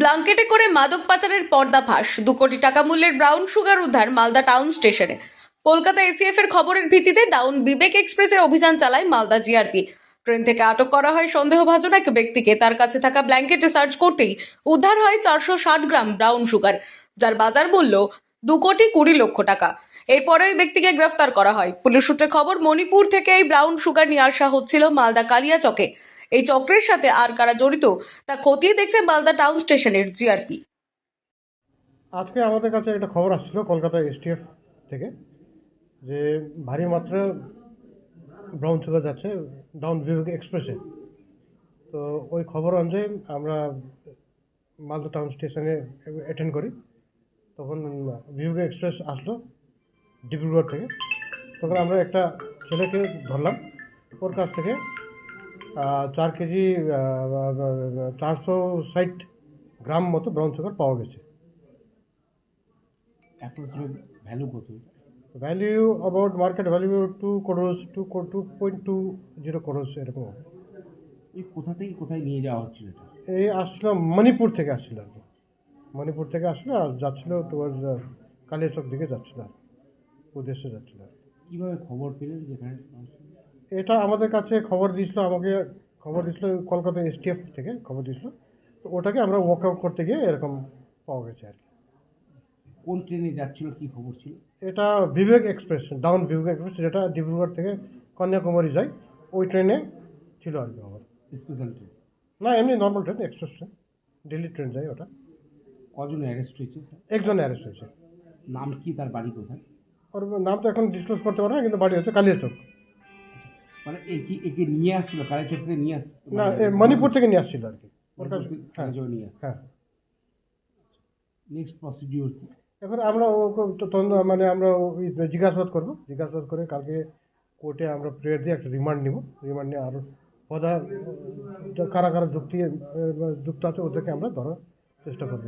ব্লাঙ্কেটে করে মাদক পাচারের পর্দাফাঁস দু কোটি টাকা মূল্যের ব্রাউন সুগার উদ্ধার মালদা টাউন স্টেশনে। কলকাতা এসিএফ এর খবরের ভিত্তিতে ডাউন বিবেক এক্সপ্রেসের অভিযান চালায় মালদা জিআরপি ট্রেন থেকে আটক করা হয় সন্দেহভাজন এক ব্যক্তিকে। তার কাছে থাকা ব্ল্যাঙ্কেটে সার্চ করতেই উদ্ধার হয় চারশো ষাট গ্রাম ব্রাউন সুগার, যার বাজার মূল্য দু কোটি কুড়ি লক্ষ টাকা। এরপরে ওই ব্যক্তিকে গ্রেফতার করা হয়। পুলিশ সূত্রে খবর, মণিপুর থেকে এই ব্রাউন সুগার নিয়ে আসা হচ্ছিল মালদা কালিয়া চকে এই চক্রের সাথে আর কারা জড়িত, তা খতিয়ে দেখছে মালদা টাউন স্টেশনের জিআরপি আজকে আমাদের কাছে একটা খবর আসছিল কলকাতা এসটিএফ থেকে, যে ভারী মাত্রা ব্রাউন সুগার যাচ্ছে ডাউন বিভাগ এক্সপ্রেসে। তো ওই খবর অনুযায়ী আমরা মালদা টাউন স্টেশনে অ্যাটেন্ড করি। তখন বিভাগ এক্সপ্রেস আসলো ডিব্রুগড় থেকে। তখন আমরা একটা ছেলেকে ধরলাম ওর কাছ থেকে চার কেজি চারশো ষাট গ্রাম মতো ব্রাউন সুগার পাওয়া গেছে। ভ্যালু কত? Value about market value two crores two two point two zero crores এরকম। এই কোথা থেকে কোথায় নিয়ে যাওয়া হচ্ছিল এটা? এই আসছিল মণিপুর থেকে আসছিল আর কি। মণিপুর থেকে আসলো আর যাচ্ছিল তোমার কালিয়াচক দিকে যাচ্ছিল আর উদ্দেশ্যে যাচ্ছিল কীভাবে খবর পেলেন যেখানে? এটা আমাদের কাছে খবর দিয়েছিল আমাকে খবর দিয়েছিল কলকাতা এসটিএফ থেকে খবর দিয়েছিল। তো ওটাকে আমরা ওয়ার্কআউট করতে গিয়ে এরকম পাওয়া গেছে আর কি। কোন ট্রেনে যাচ্ছিল কি খবর ছিল? এটা Vivek express down Vivek express যেটা ডিব্রুগড় থেকে কন্যাকুমারী যায় ওই ট্রেনে ছিল আর কি আমার স্পেশাল ট্রেন না এমনি normal train express train Delhi train যায় ওটা। কজন অ্যারেস্ট হয়েছে একজন অ্যারেস্ট হয়েছে। নাম কি তার বাড়ি কোথায়? ওর নাম তো এখন ডিসক্লোজ করতে পারব না কিন্তু বাড়ি হচ্ছে কালিয়াচক। মানে একে একে নিয়ে আসছিল কালেচক থেকে নিয়ে আস না এ মণিপুর থেকে নিয়ে আসছিল আর কি। হ্যাঁ নিয়ে হ্যাঁ। নেক্সট প্রসিডিওর এখন আমরা মানে আমরা জিজ্ঞাসাবাদ করব। জিজ্ঞাসাবাদ করে কালকে কোর্টে আমরা প্রেয়ার দিয়ে একটা রিমান্ড নিব। রিমান্ড নিয়ে আরও পদা কারা কারা যুক্তি যুক্ত আছে ওদেরকে আমরা ধরার চেষ্টা করব।